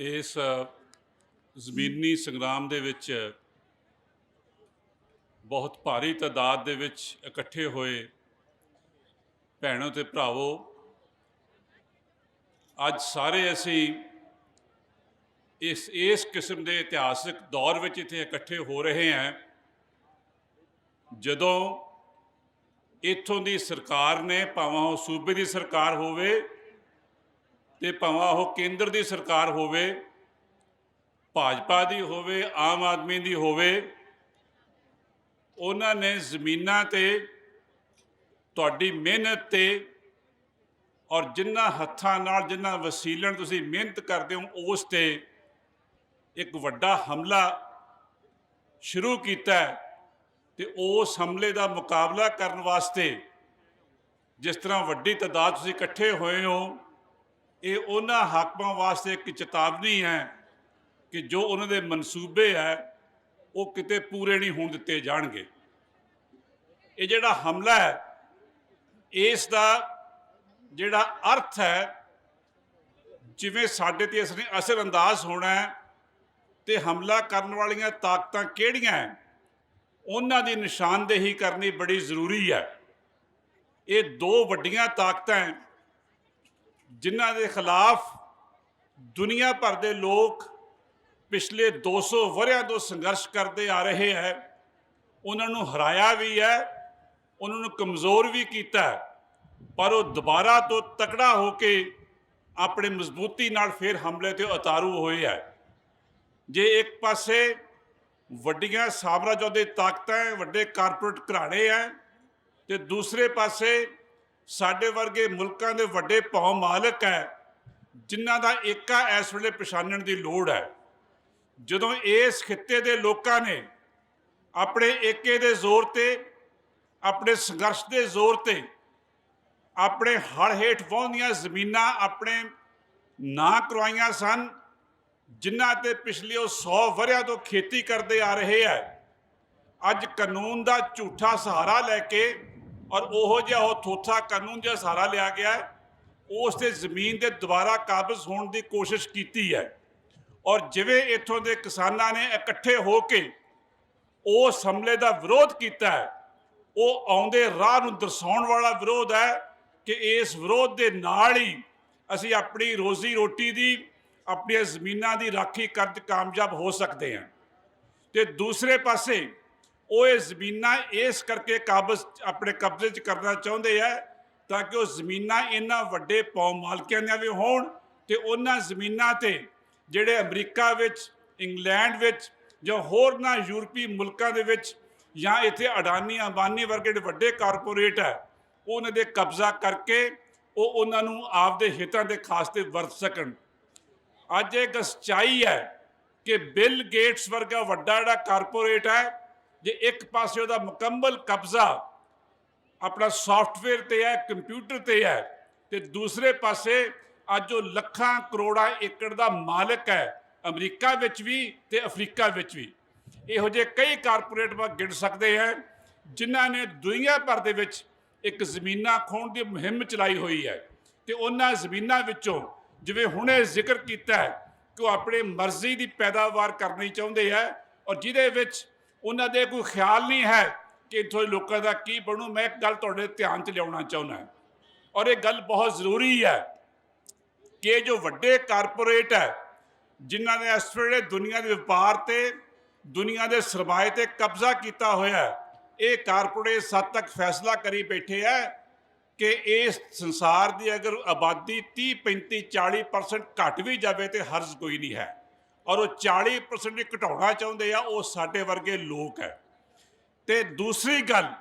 ਇਸ ਜ਼ਮੀਨੀ ਸੰਗਰਾਮ ਦੇ ਵਿੱਚ ਬਹੁਤ ਭਾਰੀ ਤਾਦਾਦ ਦੇ ਵਿੱਚ ਇਕੱਠੇ ਹੋਏ ਭੈਣੋ ਤੇ ਭਰਾਵੋ, ਅੱਜ ਸਾਰੇ ਅਸੀਂ ਇਸ ਇਸ ਕਿਸਮ ਦੇ ਇਤਿਹਾਸਿਕ ਦੌਰ ਵਿੱਚ ਇੱਥੇ ਇਕੱਠੇ ਹੋ ਰਹੇ ਹਾਂ। ਜਦੋਂ ਇੱਥੋਂ ਦੀ ਸਰਕਾਰ ਨੇ, ਭਾਵੇਂ ਉਹ ਸੂਬੇ ਦੀ ਸਰਕਾਰ ਹੋਵੇ ਤੇ ਭਾਵੇਂ ਉਹ ਕੇਂਦਰ ਦੀ ਸਰਕਾਰ ਹੋਵੇ, ਭਾਜਪਾ ਦੀ ਹੋਵੇ, ਆਮ ਆਦਮੀ ਦੀ ਹੋਵੇ, ਉਹਨਾਂ ਨੇ ਜ਼ਮੀਨਾਂ ਤੇ ਤੁਹਾਡੀ ਮਿਹਨਤ ਤੇ ਔਰ ਜਿੰਨਾ ਹੱਥਾਂ ਨਾਲ, ਜਿੰਨਾ ਵਸੀਲਣ ਤੁਸੀਂ ਮਿਹਨਤ ਕਰਦੇ ਹੋ, ਉਸ ਤੇ ਇੱਕ ਵੱਡਾ ਹਮਲਾ ਸ਼ੁਰੂ ਕੀਤਾ ਹੈ ਤੇ ਉਸ ਹਮਲੇ ਦਾ ਮੁਕਾਬਲਾ ਕਰਨ ਵਾਸਤੇ ਜਿਸ ਤਰ੍ਹਾਂ ਵੱਡੀ ਤਾਦਾਦ ਤੁਸੀਂ ਇਕੱਠੇ ਹੋਏ ਹੋ ਇਹ ਉਹਨਾਂ ਹਾਕਮਾਂ ਵਾਸਤੇ ਇੱਕ ਚੇਤਾਵਨੀ ਹੈ ਕਿ ਜੋ ਉਹਨਾਂ ਦੇ ਮਨਸੂਬੇ ਹੈ, ਉਹ ਕਿਤੇ ਪੂਰੇ ਨਹੀਂ ਹੋਣ ਦਿੱਤੇ ਜਾਣਗੇ। ਇਹ ਜਿਹੜਾ ਹਮਲਾ ਹੈ, ਇਸ ਦਾ ਜਿਹੜਾ ਅਰਥ ਹੈ, ਜਿਵੇਂ ਸਾਡੇ ਤੇ ਇਸ ਨੇ ਅਸਰ ਅੰਦਾਜ਼ ਹੋਣਾ ਹੈ ਤੇ ਹਮਲਾ ਕਰਨ ਵਾਲੀਆਂ ਤਾਕਤਾਂ ਕਿਹੜੀਆਂ ਹੈ, ਉਹਨਾਂ ਦੀ ਨਿਸ਼ਾਨਦੇਹੀ ਕਰਨੀ ਬੜੀ ਜ਼ਰੂਰੀ ਹੈ। ਇਹ ਦੋ ਵੱਡੀਆਂ ਤਾਕਤਾਂ ਜਿਨ੍ਹਾਂ ਦੇ ਖਿਲਾਫ ਦੁਨੀਆ ਭਰ ਦੇ ਲੋਕ ਪਿਛਲੇ 200 ਵਰਿਆਂ ਤੋਂ ਸੰਘਰਸ਼ ਕਰਦੇ ਆ ਰਹੇ ਹੈ, ਉਹਨਾਂ ਨੂੰ ਹਰਾਇਆ ਵੀ ਹੈ, ਉਹਨਾਂ ਨੂੰ ਕਮਜ਼ੋਰ ਵੀ ਕੀਤਾ ਪਰ ਉਹ ਦੁਬਾਰਾ ਤੋਂ ਤਕੜਾ ਹੋ ਕੇ ਆਪਣੇ ਮਜ਼ਬੂਤੀ ਨਾਲ ਫਿਰ ਹਮਲੇ ਤੇ ਉਤਾਰੂ ਹੋਏ ਹੈ। ਜੇ ਇੱਕ ਪਾਸੇ ਵੱਡੀਆਂ ਸਾਮਰਾਜਵਾਦੀ ਤਾਕਤਾਂ ਹੈ, ਵੱਡੇ ਕਾਰਪੋਰੇਟ ਘਰਾਣੇ ਹੈ, ਤੇ ਦੂਸਰੇ ਪਾਸੇ ਸਾਡੇ ਵਰਗੇ ਮੁਲਕਾਂ ਦੇ ਵੱਡੇ ਭੌ ਮਾਲਕ ਹੈ, ਜਿਨ੍ਹਾਂ ਦਾ ਏਕਾ ਇਸ ਵੇਲੇ ਪਛਾਣਨ ਦੀ ਲੋੜ ਹੈ। ਜਦੋਂ ਇਸ ਖਿੱਤੇ ਦੇ ਲੋਕਾਂ ਨੇ ਆਪਣੇ ਏਕੇ ਦੇ ਜ਼ੋਰ ਤੇ, ਆਪਣੇ ਸੰਘਰਸ਼ ਦੇ ਜ਼ੋਰ ਤੇ, ਆਪਣੇ ਹੜ ਹੇਠ ਵਹੁੰਦੀਆਂ ਜ਼ਮੀਨਾਂ ਆਪਣੇ ਨਾ ਕਰਵਾਈਆਂ ਸਨ, ਜਿਨ੍ਹਾਂ ਤੇ ਪਿਛਲੇ ਉਹ 100 ਵਰਿਆਂ ਤੋਂ ਖੇਤੀ ਕਰਦੇ ਆ ਰਹੇ ਹੈ, ਅੱਜ ਕਾਨੂੰਨ ਦਾ ਝੂਠਾ ਸਹਾਰਾ ਲੈ ਕੇ ਔਰ ਉਹੋ ਜਿਹਾ ਉਹ ਥੋਥਾ ਕਾਨੂੰਨ ਜਿਹਾ ਸਹਾਰਾ ਲਿਆ ਗਿਆ ਹੈ, ਉਸ ਤੇ ਜ਼ਮੀਨ ਦੇ ਦੁਬਾਰਾ ਕਾਬਜ਼ ਹੋਣ ਦੀ ਕੋਸ਼ਿਸ਼ ਕੀਤੀ ਹੈ। ਔਰ ਜਿਵੇਂ ਇੱਥੋਂ ਦੇ ਕਿਸਾਨਾਂ ਨੇ ਇਕੱਠੇ ਹੋ ਕੇ ਉਸ ਹਮਲੇ ਦਾ ਵਿਰੋਧ ਕੀਤਾ ਹੈ ਉਹ ਆਉਂਦੇ ਰਾਹ ਨੂੰ ਦਰਸਾਉਣ ਵਾਲਾ ਵਿਰੋਧ ਹੈ ਕਿ ਇਸ ਵਿਰੋਧ ਦੇ ਨਾਲ ਹੀ ਅਸੀਂ ਆਪਣੀ ਰੋਜ਼ੀ ਰੋਟੀ ਦੀ ਆਪਣੀਆਂ ਜ਼ਮੀਨਾਂ ਦੀ ਰਾਖੀ ਕਰਨ ਕਾਮਯਾਬ ਹੋ ਸਕਦੇ ਹਾਂ। ਤੇ ਦੂਸਰੇ ਪਾਸੇ ਉਹ ਇਹ ਜ਼ਮੀਨਾਂ ਇਸ ਕਰਕੇ ਕਾਬਜ਼ ਆਪਣੇ ਕਬਜ਼ੇ 'ਚ ਕਰਨਾ ਚਾਹੁੰਦੇ ਆ ਤਾਂ ਕਿ ਉਹ ਜ਼ਮੀਨਾਂ ਇਹਨਾਂ ਵੱਡੇ ਪੌ ਮਾਲਕਿਆਂ ਦੀਆਂ ਵੀ ਹੋਣ ਤੇ ਉਹਨਾਂ ਜ਼ਮੀਨਾਂ ਤੇ ਜਿਹੜੇ ਅਮਰੀਕਾ ਵਿੱਚ, ਇੰਗਲੈਂਡ ਵਿੱਚ ਜਾਂ ਹੋਰਨਾਂ ਯੂਰਪੀ ਮੁਲਕਾਂ ਦੇ ਵਿੱਚ ਜਾਂ ਇੱਥੇ ਅਡਾਨੀ ਅੰਬਾਨੀ ਵਰਗੇ ਜਿਹੜੇ ਵੱਡੇ ਕਾਰਪੋਰੇਟ ਹੈ ਉਹਨਾਂ ਦੇ ਕਬਜ਼ਾ ਕਰਕੇ ਉਹ ਉਹਨਾਂ ਨੂੰ ਆਪਦੇ ਹਿੱਤਾਂ ਦੇ ਖਾਸ ਤੇ ਵਰਤ ਸਕਣ। ਅੱਜ ਇਹ ਸਚਾਈ ਹੈ ਕਿ ਬਿਲ ਗੇਟਸ ਵਰਗਾ ਵੱਡਾ ਜਿਹੜਾ ਕਾਰਪੋਰੇਟ ਹੈ ਜੇ ਇੱਕ ਪਾਸੇ ਉਹਦਾ ਮੁਕੰਮਲ ਕਬਜ਼ਾ ਆਪਣਾ ਸੌਫਟਵੇਅਰ ਤੇ ਹੈ ਕੰਪਿਊਟਰ ਤੇ ਹੈ, ਤੇ ਦੂਸਰੇ ਪਾਸੇ ਅੱਜ ਉਹ ਲੱਖਾਂ ਕਰੋੜਾਂ ਏਕੜ ਦਾ ਮਾਲਕ ਹੈ, ਅਮਰੀਕਾ ਵਿੱਚ ਵੀ ਤੇ ਅਫਰੀਕਾ ਵਿੱਚ ਵੀ। ਇਹੋ ਜਿਹੇ ਕਈ ਕਾਰਪੋਰੇਟ ਵਾ ਗਿਣ ਸਕਦੇ ਹੈ, ਜਿਨ੍ਹਾਂ ਨੇ ਦੁਨੀਆ ਭਰ ਦੇ ਵਿੱਚ ਇੱਕ ਜ਼ਮੀਨਾਂ ਖੋਣ ਦੀ ਮੁਹਿੰਮ ਚਲਾਈ ਹੋਈ ਹੈ। ਤੇ ਉਹਨਾਂ ਜ਼ਮੀਨਾਂ ਵਿੱਚੋਂ ਜਿਵੇਂ ਹੁਣੇ ਜ਼ਿਕਰ ਕੀਤਾ ਹੈ ਕਿ ਉਹ ਆਪਣੇ ਮਰਜ਼ੀ ਦੀ ਪੈਦਾਵਾਰ ਕਰਨੀ ਚਾਹੁੰਦੇ ਹੈ ਔਰ ਜਿਹਦੇ ਵਿੱਚ ਉਹਨਾਂ ਦੇ ਕੋਈ ਖਿਆਲ ਨਹੀਂ ਹੈ ਕਿ ਇੱਥੋਂ ਦੇ ਲੋਕਾਂ ਦਾ ਕੀ ਬਣੂ। ਮੈਂ ਇੱਕ ਗੱਲ ਤੁਹਾਡੇ ਧਿਆਨ 'ਚ ਲਿਆਉਣਾ ਚਾਹੁੰਦਾ ਔਰ ਇਹ ਗੱਲ ਬਹੁਤ ਜ਼ਰੂਰੀ ਹੈ ਕਿ ਜੋ ਵੱਡੇ ਕਾਰਪੋਰੇਟ ਹੈ, ਜਿਨ੍ਹਾਂ ਨੇ ਇਸ ਵੇਲੇ ਦੁਨੀਆ ਦੇ ਵਪਾਰ ਤੇ, ਦੁਨੀਆ ਦੇ ਸਰਮਾਏ ਤੇ ਕਬਜ਼ਾ ਕੀਤਾ ਹੋਇਆ ਹੈ, ਇਹ ਕਾਰਪੋਰੇਟ ਸੱਦ ਤੱਕ ਫੈਸਲਾ ਕਰੀ ਬੈਠੇ ਹੈ ਕਿ ਇਸ ਸੰਸਾਰ ਦੀ ਅਗਰ ਆਬਾਦੀ 30 35 40% ਘਟ ਵੀ ਜਾਵੇ ਤੇ ਹਰਜ਼ ਕੋਈ ਨਹੀਂ ਹੈ। ਔਰ ਉਹ 40% ਘਟਾਉਣਾ ਚਾਹੁੰਦੇ ਆ, ਉਹ ਸਾਡੇ ਵਰਗੇ ਲੋਕ ਹੈ। ਤੇ ਦੂਸਰੀ ਗੱਲ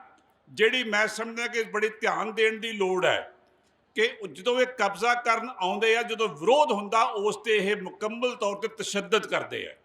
ਜਿਹੜੀ ਮੈਂ ਸਮਝਦਾ ਕਿ ਬੜੀ ਧਿਆਨ ਦੇਣ ਦੀ ਲੋੜ ਹੈ ਕਿ ਜਦੋਂ ਇਹ ਕਬਜ਼ਾ ਕਰਨ ਆਉਂਦੇ ਆ, ਜਦੋਂ ਵਿਰੋਧ ਹੁੰਦਾ, ਉਸ ਤੇ ਇਹ ਮੁਕੰਮਲ ਤੌਰ ਤੇ ਤਸ਼ੱਦਦ ਕਰਦੇ ਆ।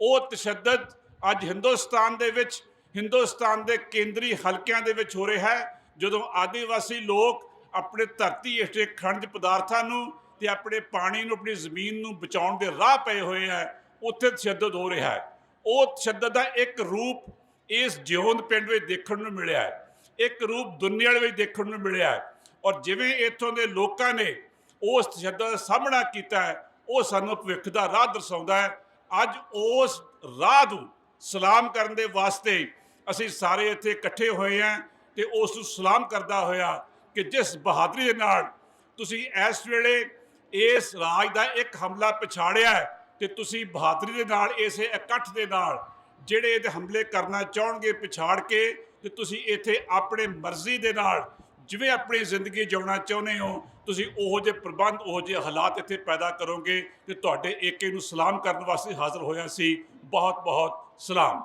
ਉਹ ਤਸ਼ੱਦਦ ਅੱਜ ਹਿੰਦੁਸਤਾਨ ਦੇ ਵਿੱਚ, ਹਿੰਦੁਸਤਾਨ ਦੇ ਕੇਂਦਰੀ ਹਲਕਿਆਂ ਦੇ ਵਿੱਚ ਹੋ ਰਿਹਾ ਹੈ। ਜਦੋਂ ਆਦੀਵਾਸੀ ਲੋਕ ਆਪਣੇ ਧਰਤੀ ਹੇਠੇ ਖਣਜ ਪਦਾਰਥਾਂ ਨੂੰ ਤੇ ਆਪਣੇ ਪਾਣੀ ਨੂੰ, ਆਪਣੀ ਜ਼ਮੀਨ ਨੂੰ ਬਚਾਉਣ ਦੇ ਰਾਹ ਪਏ ਹੋਏ ਹੈ, ਉੱਥੇ ਤਸ਼ੱਦਦ ਹੋ ਰਿਹਾ ਹੈ। ਉਹ ਤਸ਼ੱਦਦ ਦਾ ਇੱਕ ਰੂਪ ਇਸ ਜਿਉਂਦ ਪਿੰਡ ਵਿੱਚ ਦੇਖਣ ਨੂੰ ਮਿਲਿਆ ਹੈ। ਇੱਕ ਰੂਪ ਦੁਨੀਆ ਵਿੱਚ ਦੇਖਣ ਨੂੰ ਮਿਲਿਆ ਹੈ। ਔਰ ਜਿਵੇਂ ਇੱਥੋਂ ਦੇ ਲੋਕਾਂ ਨੇ ਉਸ ਤਸ਼ੱਦਦ ਦਾ ਸਾਹਮਣਾ ਕੀਤਾ ਹੈ, ਉਹ ਸਾਨੂੰ ਭਵਿੱਖ ਦਾ ਰਾਹ ਦਰਸਾਉਂਦਾ ਹੈ। ਅੱਜ ਉਸ ਰਾਹ ਨੂੰ ਸਲਾਮ ਕਰਨ ਦੇ ਵਾਸਤੇ ਅਸੀਂ ਸਾਰੇ ਇੱਥੇ ਇਕੱਠੇ ਹੋਏ ਹਾਂ ਤੇ ਉਸ ਨੂੰ ਸਲਾਮ ਕਰਦਾ ਹੋਇਆ ਕਿ ਜਿਸ ਬਹਾਦਰੀ ਦੇ ਨਾਲ ਤੁਸੀਂ ਇਸ ਵੇਲੇ ਇਸ ਰਾਜ ਦਾ ਇੱਕ ਹਮਲਾ ਪਛਾੜਿਆ ਹੈ ਤੇ ਤੁਸੀਂ ਬਹਾਦਰੀ ਦੇ ਨਾਲ ਇਸੇ ਇਕੱਠ ਦੇ ਨਾਲ ਜਿਹੜੇ ਇਹਦੇ ਹਮਲੇ ਕਰਨਾ ਚਾਹਣਗੇ ਪਛਾੜ ਕੇ ਤੇ ਤੁਸੀਂ ਇੱਥੇ ਆਪਣੇ ਮਰਜ਼ੀ ਦੇ ਨਾਲ ਜਿਵੇਂ ਆਪਣੀ ਜ਼ਿੰਦਗੀ ਜਿਉਣਾ ਚਾਹੁੰਦੇ ਹੋ, ਤੁਸੀਂ ਉਹੋ ਜਿਹੇ ਪ੍ਰਬੰਧ, ਉਹੋ ਜਿਹੇ ਹਾਲਾਤ ਇੱਥੇ ਪੈਦਾ ਕਰੋਗੇ ਤੇ ਤੁਹਾਡੇ ਏਕੇ ਨੂੰ ਸਲਾਮ ਕਰਨ ਵਾਸਤੇ ਹਾਜ਼ਰ ਹੋਇਆ ਸੀ। ਬਹੁਤ ਬਹੁਤ ਸਲਾਮ।